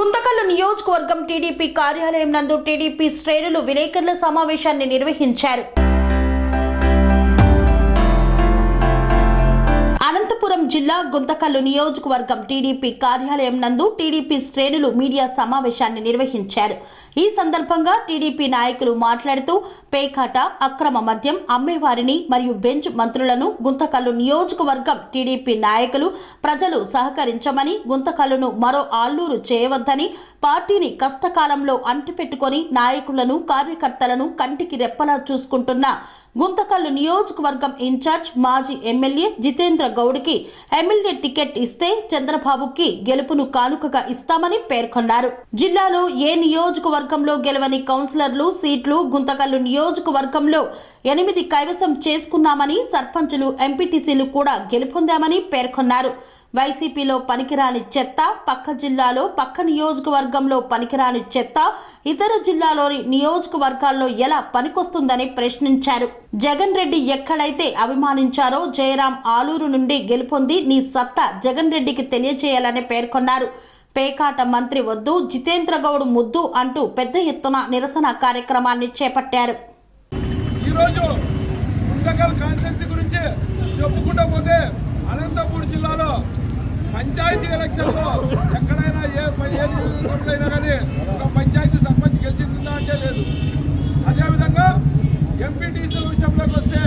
గుంతకల్లు నియోజకవర్గం టీడీపీ కార్యాలయం నందు టీడీపీ శ్రేణులు విలేకరుల సమావేశాన్ని నిర్వహించారు. జిల్లా గుంతకల్లు నియోజకవర్గం టీడీపీ కార్యాలయం నందు టీడీపీ శ్రేణులు మీడియా సమావేశాన్ని నిర్వహించారు. ఈ సందర్భంగా టీడీపీ నాయకులు మాట్లాడుతూ పేకాట అక్రమ మద్యం అమ్మేవారిని మరియు బెంచ్ మంత్రులను గుంతకల్లు నియోజకవర్గం టీడీపీ నాయకులు ప్రజలు సహకరించమని గుంతకల్లును మరో ఆల్లూరు చేయవద్దని పార్టీని కష్టకాలంలో అంటిపెట్టుకొని నాయకులను కార్యకర్తలను కంటికి రెప్పలా చూసుకుంటున్న గుంతకల్లు నియోజకవర్గం ఇన్ఛార్జ్ మాజీ ఎమ్మెల్యే జితేంద్ర గౌడ్కి ఎమ్మెల్యే టికెట్ ఇస్తే చంద్రబాబుకి గెలుపును కానుకగా ఇస్తామని పేర్కొన్నారు. జిల్లాలో ఏ నియోజకవర్గంలో గెలవని కౌన్సిలర్లు సీట్లు గుంతకల్లు నియోజకవర్గంలో ఎనిమిది కైవసం చేసుకున్నామని సర్పంచులు ఎంపీటీసీలు కూడా గెలుపొందామని పేర్కొన్నారు. వైసీపీలో పనికిరాని చెత్త పక్క జిల్లాలో పక్క నియోజకవర్గంలో పనికిరాని చెత్త ఇతర జిల్లాలోని నియోజకవర్గాల్లో ఎలా పనికొస్తుందని ప్రశ్నించారు. జగన్ రెడ్డి ఎక్కడైతే అభిమానించారో జయరాం ఆలూరు నుండి గెలుపొంది నీ సత్తా జగన్ రెడ్డికి తెలియజేయాలని పేర్కొన్నారు. పేకాట మంత్రి వద్దు జితేంద్ర గౌడ్ ముద్దు అంటూ పెద్ద ఎత్తున నిరసన కార్యక్రమాన్ని చేపట్టారు. ఈరోజు గురించి చెప్పుకుంటూ పోతే అనంతపూర్ జిల్లాలో పంచాయతీ ఎలక్షన్లో ఎక్కడైనా ఏ ఏ నియోజకవర్గంలో కానీ ఒక పంచాయతీ సర్పంచ్ గెలిచిందా అంటే లేదు. అదేవిధంగా ఎంపీటీసీ విషయంలోకి వస్తే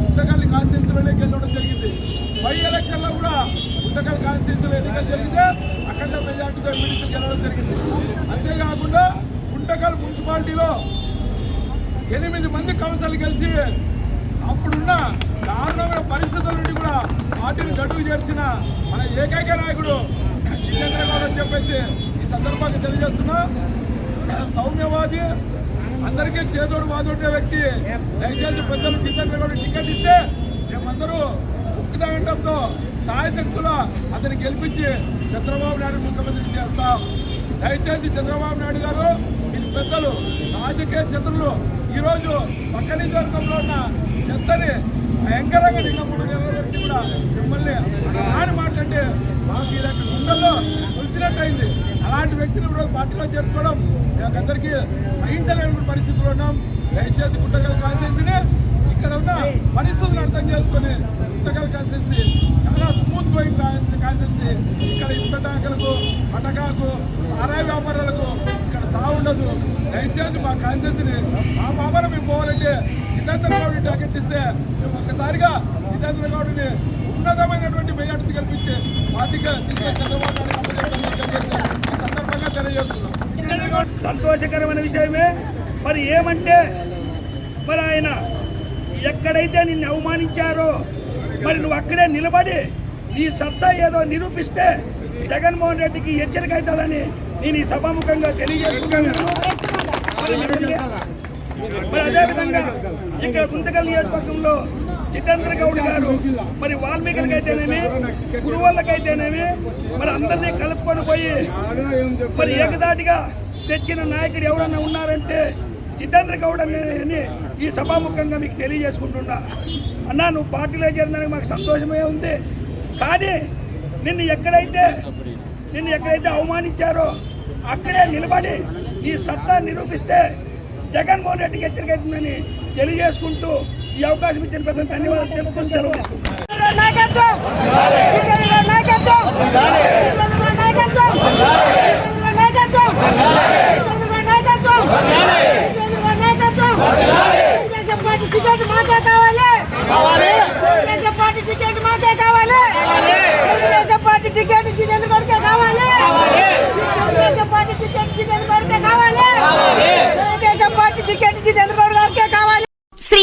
గుంటకల్ కాన్స్టిట్యూన్సీలోనే గెలవడం జరిగింది. పై ఎలక్షన్లో కూడా గుంటకల్ కాన్స్టిట్యూన్సీలో ఎన్నికలు జరిగితే అఖండ మెజార్టీతో ఎంపీటీసీ గెలవడం జరిగింది. అంతేకాకుండా గుంటకల్ మున్సిపాలిటీలో ఎనిమిది మంది కౌన్సిల్ కలిసి అప్పుడున్న దారుణమైన పరిస్థితుల నుండి కూడా పార్టీని గడువు చేర్చిన మన ఏకైక నాయకుడు చంద్రబాబు అని చెప్పేసి ఈ సందర్భంగా తెలియజేస్తున్నా. సౌమ్యవాది అందరికీ చేదోడు వాదోడే వ్యక్తి దయచేసి పెద్దలు జితేంద్ర టికెట్ ఇస్తే మేమందరూ ఉక్కుదాగంటంతో సాయశక్తుల అతన్ని గెలిపించి చంద్రబాబు నాయుడు ముఖ్యమంత్రి చేస్తాం. దయచేసి చంద్రబాబు నాయుడు గారు ఇది పెద్దలు రాజకీయ చంద్రులు ఈరోజు పక్క నియోజకవర్గంలో ఉన్న చెత్తని భయంకరంగా నిన్న మూడు నెలల వరకు కూడా మిమ్మల్ని నాని మాట్లాడితే మాకు ఈ యొక్క గుండెల్లో కొలిచినట్టయింది అలాంటి వ్యక్తిని ఈరోజు పార్టీలో చేర్చుకోవడం అందరికీ సహించలేని పరిస్థితులు ఉన్నాం. దయచేసి గుంటగల కాన్సెన్సీని ఇక్కడ ఉన్న పరిస్థితులను అర్థం చేసుకొని గుంటగల కాన్సెన్సీ చాలా స్మూత్ గోయింగ్ కాన్సెన్సీ ఇక్కడ ఇసుకటాకలకు పటకాకు సారాయి వ్యాపారాలకు బాగుండదు దయచేసి మా కాన్సెస్ని మా పాపను మేము పోవాలంటే జితేంద్ర గౌడ్ని టాకెట్ మేము ఒక్కసారిగా జితేంద్ర గౌడ్ని ఉన్నతమైనటువంటి మెజార్టీ కల్పించి పార్టీగా చంద్రబాబు ఈ సందర్భంగా తెలియజేస్తున్నాం. సంతోషకరమైన విషయమే. మరి ఏమంటే మరి ఆయన ఎక్కడైతే నిన్ను అవమానించారో మరి నువ్వు అక్కడే నిలబడి నీ సత్తా ఏదో నిరూపిస్తే జగన్మోహన్ రెడ్డికి హెచ్చరిక అవుతుందని నేను ఈ సభాముఖంగా తెలియజేస్తున్నాను మరి అదేవిధంగా ఇక్కడ గుంతకల్ నియోజకవర్గంలో జితేంద్ర గౌడ్ గారు మరి వాల్మీకులకైతేనేమి గురువులకైతేనేమి మరి అందరినీ కలుపుకొని పోయి మరి ఏకదాటిగా తెచ్చిన నాయకుడు ఎవరన్నా ఉన్నారంటే జితేంద్ర గౌడ్ అని ఈ సభాముఖంగా మీకు తెలియజేసుకుంటున్నా. అన్నా నువ్వు పార్టీలో చేరినానికి మాకు సంతోషమే ఉంది. కానీ నిన్ను ఎక్కడైతే నిన్ను ఎక్కడైతే అవమానించారో అక్కడే నిలబడి ఈ సత్తా నిరూపిస్తే జగన్మోహన్ రెడ్డికి హెచ్చరిక అవుతుందని తెలియజేసుకుంటూ ఈ అవకాశం ఇచ్చిన పెద్ద ధన్యవాదాలు తెలుపుతూ సెలవు తీసుకుంటున్నాను నాయకత్వం విజయనగర నాయకత్వం విజయనగర నాయకత్వం విజయనగర నాయకత్వం విజయనగర నాయకత్వం విజయనగర నాయకత్వం తెలుగుదేశం పార్టీ టికెట్ మాకే కావాలి. తెలుగుదేశం పార్టీ టికెట్ మాకే కావాలి తెలుగుదేశం పార్టీ టికెట్ జితేంద్ర గౌడ్కే కావాలి తెలుగుదేశం పార్టీ టికెట్ జితేంద్ర గౌడ్కే కావాలి తెలుగుదేశం పార్టీ టికెట్ జితేంద్ర గౌడ్ గారికే కావాలి శ్రీ